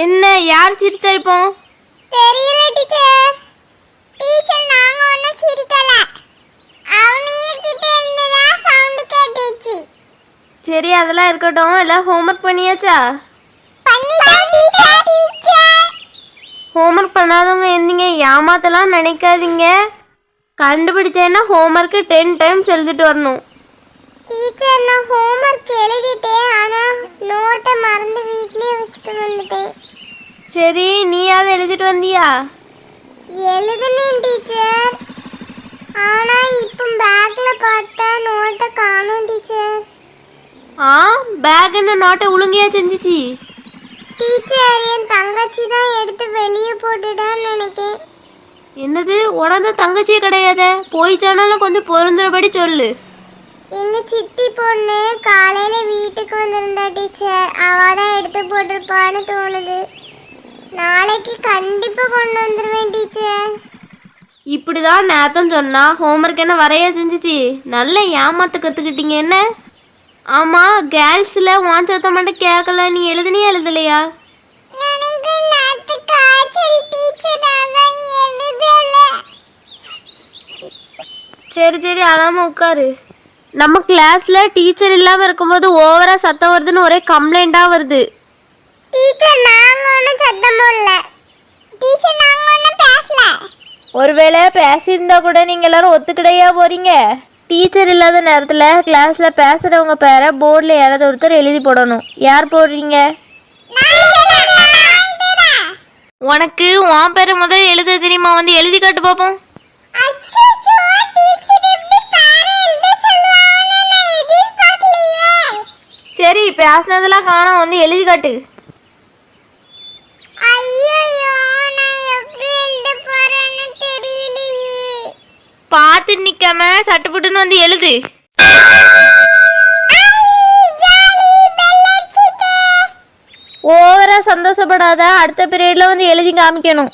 யார் சிரிச்சா இப்போ? தெரியல டீச்சர். டீச்சர் நாங்க ஒன்றும் சிரிக்கல. அவங்க கிட்ட இருந்து தான் சவுண்ட் கேட்டுச்சு. சரி அதெல்லாம் இருக்கட்டும். எல்லாம் ஹோம்ஒர்க் பண்ணியாச்சா? ஹோம்ஒர்க் பண்ணாதவங்க எந்திங்க ஏமாத்தலாம் நினைக்காதீங்க. கண்டுபிடிச்சேன்னா ஹோம்ஒர்க்கு டென் டைம்ஸ் எழுதிட்டு வரணும். டீச்சர் நான் ஹோம்ஒர்க் எழுதிட்டேன். ஆனா நோட்டை மறந்து வீட்லயே வச்சுட்டு வந்துட்டேன். சரி நீயாவது எழுதிட்டு வந்தியா? எழுதுனேன் டீச்சர் ஆனா இப்போ பேக்ல பார்த்தா நோட்டை காணோம் டீச்சர் ஆ பேக் என்ன நோட்டை ஒழுங்கையா செஞ்சுச்சு. டீச்சர் என் தங்கச்சி தான் எடுத்து வெளியே போட்டுட்டான்னு நினைக்கேன். என்னது உடந்த தங்கச்சியே கிடையாதே? போய் சொன்னாலும் கொஞ்சம் பொருந்துறபடி சொல்லு. எங்க சித்தி பொண்ணு காலையில வீட்டுக்கு வந்திருந்தா டீச்சர். அவ தான் எடுத்து போட்டிருப்பான்னு தோணுது. நாளைக்கு கண்டிப்பா கொண்டு வந்துருவேன் டீச்சர். இப்படிதான் நேத்தம் சொன்னா ஹோம்ஒர்க் என்ன வரைய செஞ்சுச்சு. நல்ல ஏமாத்து கற்றுக்கிட்டீங்க என்ன? ஆமாம் கேர்ள்ஸில் வான் சத்தம் மட்டும் கேட்கல நீ எழுதுனியா எழுதலையா? சரி சரி அழாம உட்காரு. நம்ம கிளாஸில் டீச்சர் இல்லாமல் இருக்கும்போது ஓவராக சத்தம் வருதுன்னு ஒரே கம்ப்ளைண்ட்டாக வருது. டீச்சர் நாங்க ஒன்றும் சத்தம் போடல. டீச்சர் நாங்க ஒன்றும் பேசல. ஒருவேளை பேசியிருந்தா கூட நீங்கள் எல்லாரும் ஒத்துக்கிடையா போறீங்க? டீச்சர் இல்லாத நேரத்தில் கிளாஸில் பேசுகிறவங்க பேரை போர்டில் யாராவது ஒருத்தர் எழுதி போடணும். யார் போடுறீங்க? உனக்கு உன் பேரை முதல்ல எழுத தெரியுமா? வந்து எழுதி காட்டு பார்ப்போம் பேசினதெல்லாம் காணோம் வந்து எழுதி காட்டு. பார்த்து நிக்காம சட்டுப்புட்டுன்னு வந்து எழுது. ஓவரா சந்தோஷப்படாத அடுத்த பீரியட்ல வந்து எழுதி காமிக்கணும்.